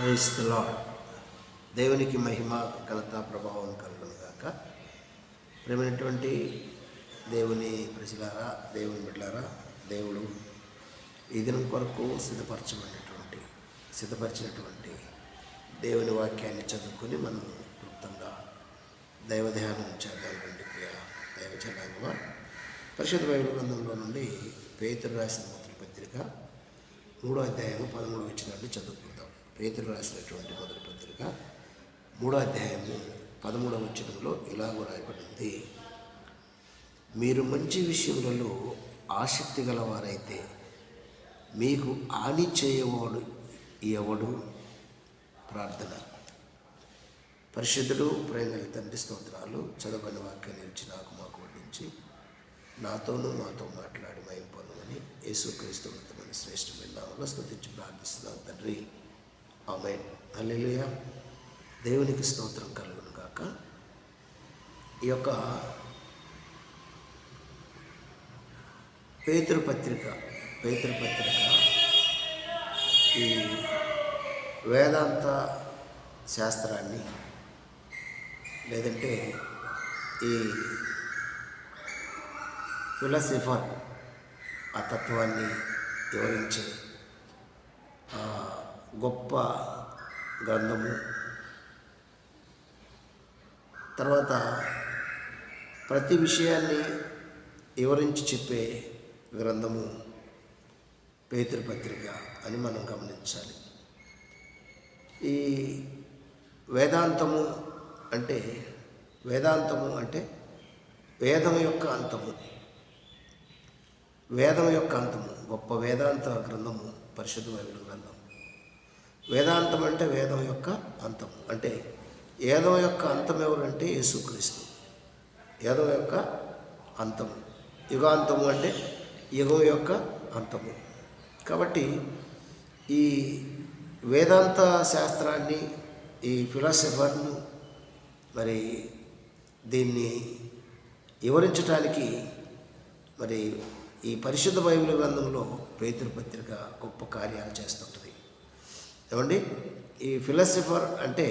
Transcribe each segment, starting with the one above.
క్రైస్తలా దేవునికి మహిమ ఘనత ప్రభావం కలుగును గాక. ప్రేమైనటువంటి దేవుని ప్రజలారా దేవుని బిడ్డలారా దేవుడు ఈ దినం కొరకు సిద్ధపరచబడినటువంటి సిద్ధపరిచినటువంటి దేవుని వాక్యాన్ని చదువుకొని మనం క్లుప్తంగా దైవ ధ్యానం చేద్దాం రండి ప్రియ దైవ పరిషత్ పరిశుద్ధ బైబిల్ గ్రంథంలో నుండి పేతురు రాసిన మొదటి పత్రిక మూడో అధ్యాయం పదమూడు వచ్చినట్టు చదువుకుందాం. పేతురు రాసినటువంటి మొదటి పత్రిక మూడో అధ్యాయము పదమూడవ వచనంలో ఇలాగ రాయబడింది. మీరు మంచి విషయములలో ఆసక్తి గలవారైతే మీకు హాని చేయవాడు ఎవడు? ప్రార్థన. పరిశుద్ధుడు ప్రేమల తండ్రి స్తోత్రాలు చదవని వాక్యం నిలిచి నాకు మాకు వడ్డించి నాతోనూ మాతో మాట్లాడి మయం పొందమని యేసుక్రీస్తు వృత్తమని శ్రేష్టమైన నామంలో స్తుతించి ప్రార్థిస్తున్నాం తండ్రి. ఆమె హల్లెలూయా. దేవునికి స్తోత్రం కలుగును గాక. ఈ యొక్క పేతృపత్రిక పేతృపత్రిక పత్రిక ఈ వేదాంత శాస్త్రాన్ని లేదంటే ఈ ఫిలసిఫర్ ఆ తత్వాన్ని వివరించే గొప్ప గ్రంథము. తర్వాత ప్రతి విషయాన్ని వివరించి చెప్పే గ్రంథము పేతృపత్రిక అని మనం గమనించాలి. ఈ వేదాంతము అంటే వేదాంతము అంటే వేదం యొక్క అంతము. వేదం యొక్క అంతము గొప్ప వేదాంత గ్రంథము పరిశుద్ధమైన గ్రంథం వేదాంతం అంటే వేదం యొక్క అంతం. అంటే వేదం యొక్క అంతం ఎవరంటే యేసుక్రీస్తు. వేదం యొక్క అంతము యుగాంతము అంటే యుగం యొక్క అంతము. కాబట్టి ఈ వేదాంత శాస్త్రాన్ని ఈ ఫిలాసఫర్ను మరి దీన్ని వివరించడానికి మరి ఈ పరిశుద్ధ బైబిల్ గ్రంథంలో పేతురు పత్రిక గొప్ప కార్యాలు చేస్తుంటుంది. ఏమండి? ఈ ఫిలాసఫర్ అంటే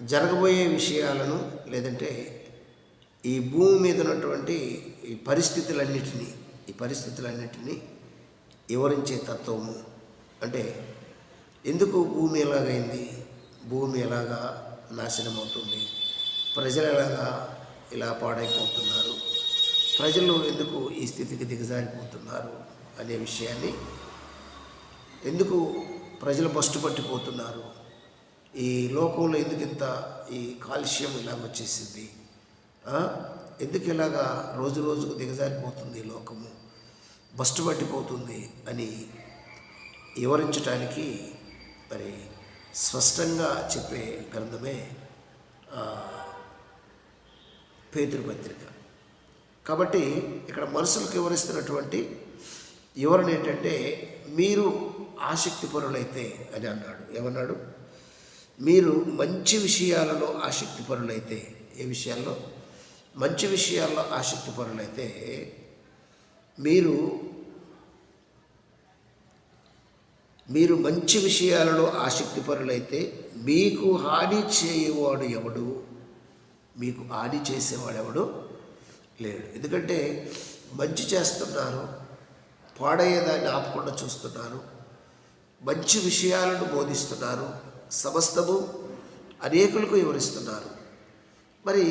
జరగబోయే విషయాలను లేదంటే ఈ భూమి మీద ఉన్నటువంటి ఈ పరిస్థితులన్నిటినీ ఈ పరిస్థితులన్నిటినీ వివరించే తత్వము. అంటే ఎందుకు భూమి ఎలాగైంది? భూమి ఎలాగా నాశనం అవుతుంది ప్రజలు ఎలాగా ఇలా పాడైపోతున్నారు? ప్రజలు ఎందుకు ఈ స్థితికి దిగజారిపోతున్నారు? అనే విషయాన్ని. ఎందుకు ప్రజలు బస్టు పట్టిపోతున్నారు? ఈ లోకంలో ఎందుకు ఇంత ఈ కాలుష్యం ఇలాగ వచ్చేసింది? ఎందుకు ఇలాగా రోజు రోజుకు దిగజారిపోతుంది లోకము? బస్టు పట్టిపోతుంది అని వివరించడానికి మరి స్పష్టంగా చెప్పే గ్రంథమే పేతృపత్రిక పేతురు పత్రిక. కాబట్టి ఇక్కడ మనుషులకు వివరిస్తున్నటువంటి వివరణ ఏంటంటే మీరు ఆసక్తి పరులైతే అని అన్నాడు. ఏమన్నాడు? మీరు మంచి విషయాలలో ఆసక్తి పరులైతే ఏ విషయాల్లో? మంచి విషయాల్లో ఆసక్తి పరులైతే మీరు మీరు మంచి విషయాలలో ఆసక్తి పరులైతే మీకు హాని చేయవాడు ఎవడు? మీకు హాని చేసేవాడు ఎవడు? లేడు. ఎందుకంటే మంచి చేస్తున్నారు పాడయ్యేదాన్ని ఆపకుండా చూస్తున్నారు. మంచి విషయాలను బోధిస్తున్నారు. సమస్తము అనేకులకు వివరిస్తున్నారు. మరి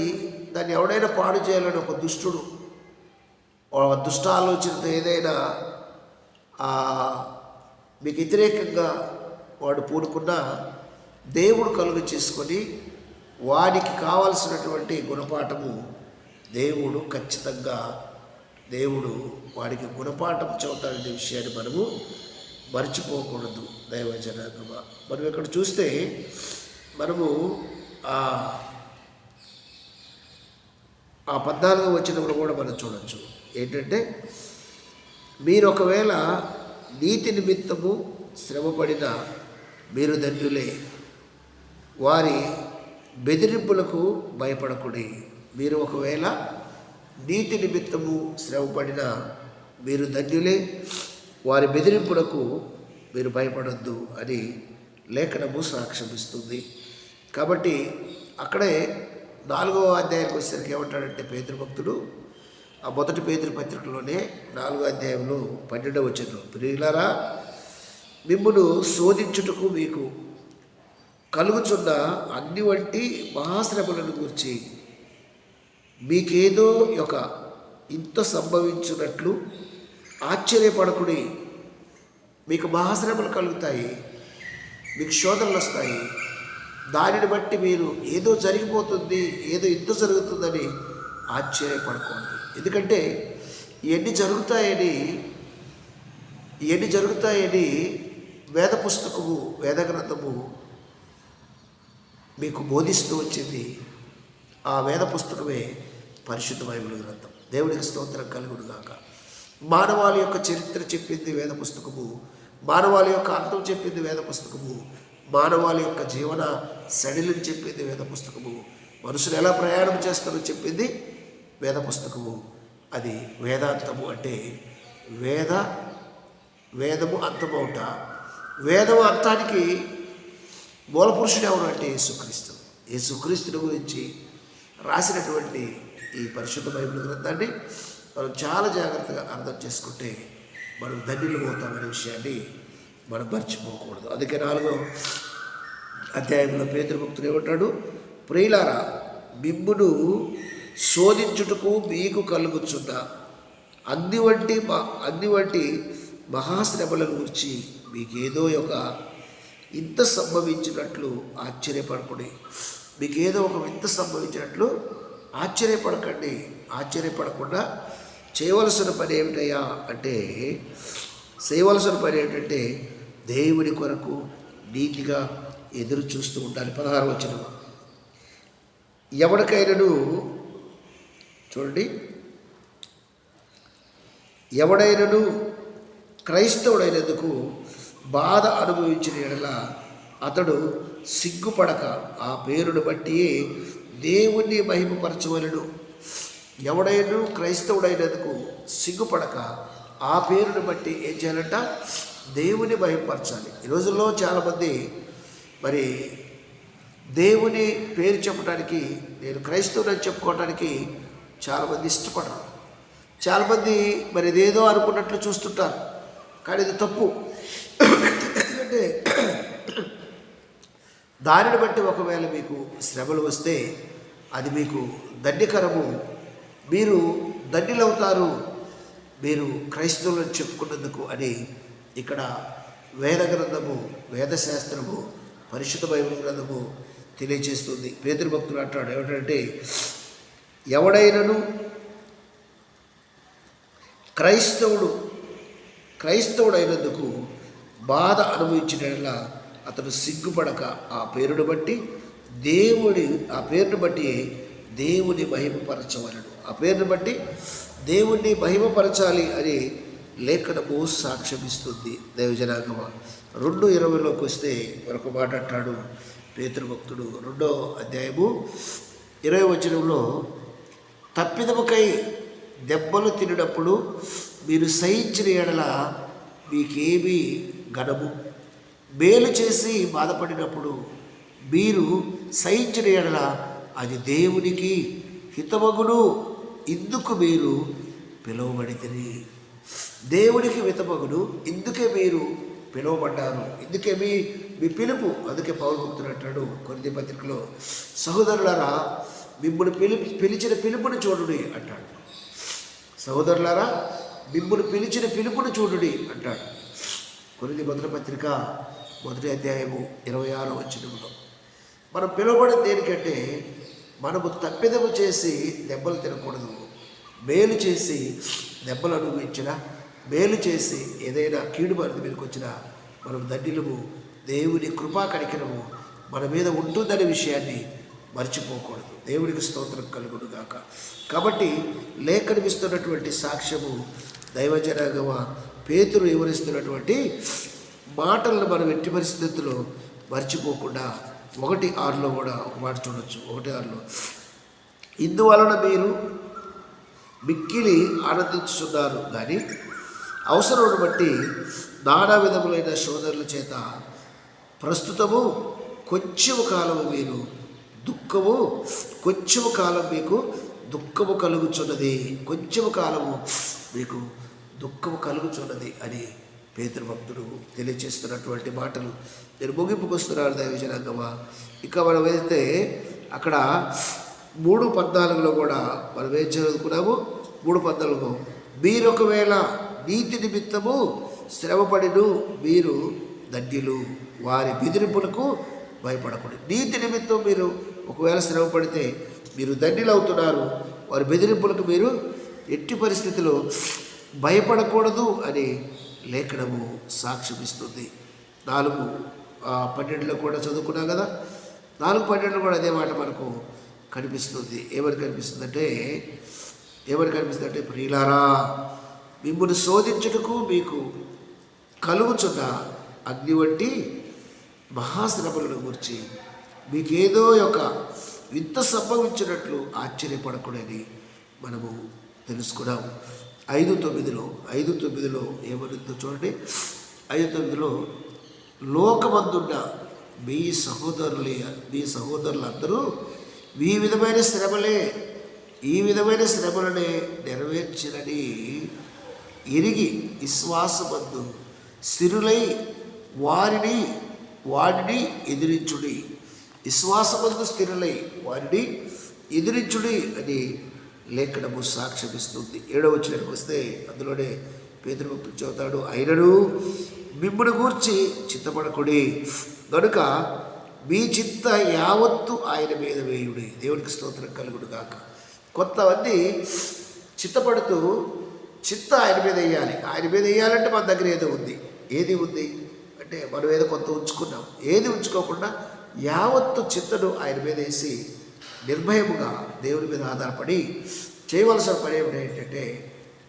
దాన్ని ఎవడైనా పాడు చేయాలని ఒక దుష్టుడు దుష్ట ఆలోచనతో ఏదైనా మీకు వ్యతిరేకంగా వాడు పూనుకున్నా దేవుడు కలుగు చేసుకొని వానికి కావలసినటువంటి గుణపాఠము దేవుడు ఖచ్చితంగా దేవుడు వాడికి గుణపాఠం చెబుతాడనే విషయాన్ని మనము మర్చిపోకూడదు దైవజనాంగమా. మనం ఇక్కడ చూస్తే మనము ఆ ఆ పద్నాలుగు వచ్చినప్పుడు కూడా మనం చూడవచ్చు ఏంటంటే మీరు ఒకవేళ నీతి నిమిత్తము శ్రమపడిన మీరు ధన్యులే. వారి బెదిరింపులకు భయపడకుడి. మీరు ఒకవేళ నీతి నిమిత్తము శ్రమపడిన మీరు ధన్యులే. వారి బెదిరింపులకు మీరు భయపడొద్దు అని లేఖనము సాక్షమిస్తుంది కాబట్టి అక్కడే నాలుగవ అధ్యాయానికి వచ్చేసరికి ఏమంటాడంటే పేదృభక్తుడు ఆ మొదటి పేదరి పత్రికలోనే నాలుగో అధ్యాయంలో పన్నెండవ వచ్చిన ప్రియులారా మిమ్మును శోధించుటకు మీకు కలుగుచున్న అన్ని వంటి మహాశ్రమలను గురించి మీకేదో ఒక ఇంత సంభవించినట్లు ఆశ్చర్యపడకుడి. మీకు మహాశ్రమలు కలుగుతాయి మీకు శోధనలు వస్తాయి. దానిని బట్టి మీరు ఏదో జరిగిపోతుంది ఏదో ఇంత జరుగుతుందని ఆశ్చర్యపడకూడదు ఎందుకంటే ఇవన్నీ జరుగుతాయని ఇవన్నీ జరుగుతాయని వేద పుస్తకము వేద గ్రంథము మీకు బోధిస్తూ వచ్చింది. ఆ వేద పుస్తకమే పరిశుద్ధ బైబిల్ గ్రంథం. దేవుడికి స్తోత్రం కలుగుడు గాక. మానవాళి యొక్క చరిత్ర చెప్పింది వేద పుస్తకము. మానవాళి యొక్క అర్థం చెప్పింది వేద పుస్తకము. మానవాళి యొక్క జీవన శైలిని చెప్పింది వేద పుస్తకము. మనుషులు ఎలా ప్రయాణం చేస్తారో చెప్పింది వేద పుస్తకము. అది వేదాంతము అంటే వేద వేదము అంతమవుట వేదము అర్థానికి మూల పురుషుడు ఎవరు అంటే యేసుక్రీస్తు. యేసుక్రీస్తుని గురించి రాసినటువంటి ఈ పరిశుద్ధ బైబిల్ గ్రంథాన్ని మనం చాలా జాగ్రత్తగా అర్థం చేసుకుంటే మనం ధన్యులు పోతామనే విషయాన్ని మనం మర్చిపోకూడదు. అందుకే నాలుగో అధ్యాయంలో పేతృభక్తుడు ఏమంటాడు? ప్రియులారా మిమ్మును శోధించుటకు మీకు కలుగుచున్న అన్ని వంటి మా అన్ని వంటి మహాశ్రమల గురించి మీకేదో ఒక ఇంత సంభవించినట్లు ఆశ్చర్యపడకండి మీకు ఏదో ఒక వింత సంభవించినట్లు ఆశ్చర్యపడకండి. ఆశ్చర్యపడకుండా చేయవలసిన పని ఏమిటయ్యా అంటే చేయవలసిన పని ఏంటంటే దేవుని కొరకు నీతిగా ఎదురు చూస్తూ ఉండాలి. పదహారు వచ్చిన ఎవడికైనాను చూడండి. ఎవడైనను క్రైస్తవుడైనందుకు బాధ అనుభవించిన ఎడల అతడు సిగ్గుపడక ఆ పేరును బట్టి దేవుణ్ణి మహిమపరచవలను. ఎవడైనా క్రైస్తవుడైనందుకు సిగ్గుపడక ఆ పేరును బట్టి ఏం చేయాలంట? దేవుని మహిమపరచాలి. ఈ రోజుల్లో చాలామంది మరి దేవుని పేరు చెప్పడానికి నేను క్రైస్తవుడని చెప్పుకోవడానికి చాలామంది ఇష్టపడరు. చాలామంది మరి ఇదేదో అనుకున్నట్లు చూస్తుంటారు. కానీ ఇది తప్పు. ఎందుకంటే దానిని బట్టి ఒకవేళ మీకు శ్రమలు వస్తే అది మీకు దండికరము. మీరు దండిలవుతారు. మీరు క్రైస్తవులను చెప్పుకున్నందుకు అని ఇక్కడ వేద గ్రంథము వేదశాస్త్రము పరిశుద్ధ బైబిల్ గ్రంథము తెలియజేస్తుంది పేతృభక్తులు భక్తులు అంటాడు ఏమిటంటే ఎవడైనను క్రైస్తవుడు క్రైస్తవుడైనందుకు బాధ అనుభవించిన అతడు సిగ్గుపడక ఆ పేరును బట్టి దేవుడి ఆ పేరును బట్టి దేవుని మహిమపరచవలడు. ఆ పేరును బట్టి దేవుణ్ణి మహిమపరచాలి అని లేఖనము సాక్ష్యమిస్తుంది దైవజనాగమ. రెండు ఇరవైలోకి వస్తే మరొక మాట అంటాడు పేతృభక్తుడు రెండో అధ్యాయము ఇరవై వచనంలో తప్పిదముకై దెబ్బలు తినప్పుడు మీరు సహించిన ఎడల మీకేమీ ఘనము. మేలు చేసి బాధపడినప్పుడు మీరు సహించిన ఎడల అది దేవునికి హితమగును. ఇందుకు మీరు పిలువబడితిరి. దేవునికి హితమగును. ఇందుకే మీరు పిలువబడ్డారు. ఇందుకే మీ మీ పిలుపు. అందుకే పౌరు భక్తుడు అంటాడు కొన్ని పత్రికలో. సహోదరులారా మిమ్మల్ని పిలి పిలిచిన పిలుపుని చూడుడి అంటాడు. సహోదరులారా మిమ్మల్ని పిలిచిన పిలుపుని చూడుడి అంటాడు. కొన్ని భద్రపత్రిక పత్రిక మొదటి అధ్యాయము ఇరవై ఆరో వచ్చినంలో మనం పిలువబడిన దేనికంటే మనము తప్పిదము చేసి దెబ్బలు తినకూడదు. మేలు చేసి దెబ్బలు అనుభవించిన మేలు చేసి ఏదైనా కీడు మరిది మీదకి వచ్చినా మనం దండిలము దేవుని కృపా కడికినము మన మీద ఉంటుందనే విషయాన్ని మర్చిపోకూడదు. దేవునికి స్తోత్రం కలుగును గాక కాబట్టి లేఖనిపిస్తున్నటువంటి సాక్ష్యము దైవజనగమ పేతురు వివరిస్తున్నటువంటి మాటలను మనం ఎట్టి పరిస్థితుల్లో మర్చిపోకుండా ఒకటి ఆరులో కూడా ఒక మాట చూడొచ్చు. ఒకటి ఆరులో ఇందువలన మీరు మిక్కిలి ఆనందించుతున్నారు కానీ అవసరమును బట్టి నానా విధములైన శోధనల చేత ప్రస్తుతము కొంచెము కాలము మీరు దుఃఖము కొంచెము కాలం మీకు దుఃఖము కలుగుచున్నది. కొంచెము కాలము మీకు దుఃఖము కలుగుచున్నది అని పేదరు తెలియచేస్తున్నటువంటి తెలియజేస్తున్నటువంటి మాటలు. నేను ముగింపుకొస్తున్నాను దైవజనాంగమా. ఇక మనం వెళ్తే అక్కడ మూడు పద్నాలుగులో కూడా మనం ఏం చదువుకున్నాము? మూడు పద్నాలుగు. మీరు ఒకవేళ నీతి నిమిత్తము శ్రమపడిను మీరు ధన్యులు వారి బెదిరింపులకు భయపడకూడదు. నీతి నిమిత్తం మీరు ఒకవేళ శ్రమ పడితే మీరు దండిలు అవుతున్నారు వారి బెదిరింపులకు మీరు ఎట్టి పరిస్థితిలో భయపడకూడదు అని లేఖనము సాక్ష్యమిస్తుంది. నాలుగు పన్నెండులో కూడా చదువుకున్నాం కదా? నాలుగు పన్నెండులో కూడా అదే మాట మనకు కనిపిస్తుంది. ఏమని కనిపిస్తుందంటే ఏమని కనిపిస్తుందంటే ప్రియులారా మిమ్మల్ని శోధించుటకు మీకు కలుగుచున్న అగ్ని వంటి మహాశ్రమలను గురించి మీకేదో ఒక వింత సంభవించినట్లు ఆశ్చర్యపడకూడని మనము తెలుసుకున్నాము. ఐదు తొమ్మిదిలో ఐదు తొమ్మిదిలో ఏమనుందో చూడండి. ఐదు తొమ్మిదిలో లోకమందున్న మీ సహోదరులే మీ సహోదరులందరూ ఈ విధమైన శ్రమలే ఈ విధమైన శ్రమలనే నెరవేర్చినని ఎరిగి విశ్వాసమందు స్థిరులై వారిని వాడిని ఎదిరించుడి. విశ్వాసమందు స్థిరులై వారిని ఎదిరించుడి అని లేఖనము సాక్ష్యమిస్తుంది. ఏడవ వచ్చినకు వస్తే అందులోనే పేదరు చెబుతాడు అయినను మిమ్మును గూర్చి చిత్తపడకుడి. గనుక మీ చిత్త యావత్తు ఆయన మీద వేయుడి. దేవునికి స్తోత్రం కలుగుడు కాక కొంతమంది చిత్తపడుతూ చిత్త ఆయన మీద వేయాలి. ఆయన మీద వేయాలంటే మన దగ్గర ఏదో ఉంది. ఏది ఉంది? అంటే మనం ఏదో కొంత ఉంచుకున్నాం. ఏది ఉంచుకోకుండా యావత్తు చిత్తను ఆయన మీద వేసి నిర్భయముగా దేవుని మీద ఆధారపడి చేయవలసిన పని ఏంటంటే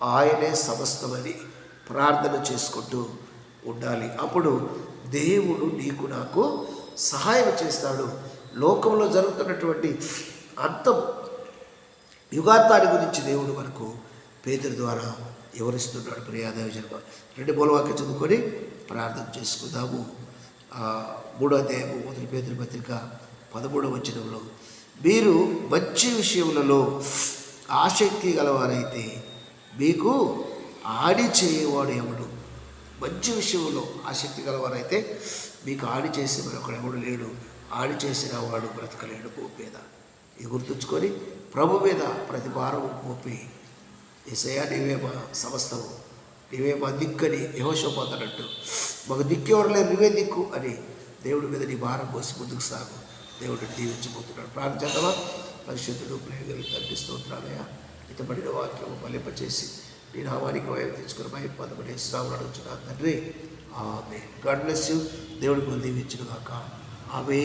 ఆయనే సమస్తమని ప్రార్థన చేసుకుంటూ ఉండాలి. అప్పుడు దేవుడు నీకు నాకు సహాయం చేస్తాడు. లోకంలో జరుగుతున్నటువంటి అంతం యుగాంతాన్ని గురించి దేవుడు మనకు పేదరి ద్వారా వివరిస్తున్నాడు. ప్రియాదేవ జన్మ రెండు మూలవాక్య చదువుకొని ప్రార్థన చేసుకుందాము. మూడో అధ్యాయము మొదటి పేదరి పత్రిక పదమూడవ వచనంలో మీరు మంచి విషయములలో ఆసక్తి గలవారైతే మీకు ఆడి చేయవాడు ఎవడు? మంచి విషయంలో ఆసక్తి గలవారైతే మీకు ఆడి చేసే మరొకడు ఎవడు లేడు. ఆడి చేసిన వాడు బ్రతకలేడు. భూమి మీద ఇది గుర్తుంచుకొని ప్రభు మీద ప్రతి భారం మోపి. ఏసయ్యా నీవే మా సమస్తము. నీవే మా దిక్కని యహోషోపోతానంటూ మాకు దిక్కెవరు లేరు నువ్వే దిక్కు అని దేవుడి మీద నీ భారం పోసి ముందుకు సాగు. దేవుడు దీవించబోతున్నాడు. చేద్దామా? పరిశుద్ధుడు ప్రేమలు తండ్రి స్తోత్రాలయ ఇతబడిన వాక్యము నేను నీ నామానికి వైపు తెచ్చుకుని భయం పదమనే శ్రావణ అడుగుతున్నా తండ్రి. ఆమె గాడ్ బ్లెస్ యూ. దేవుడికి దీవించుగాక కాక ఆమె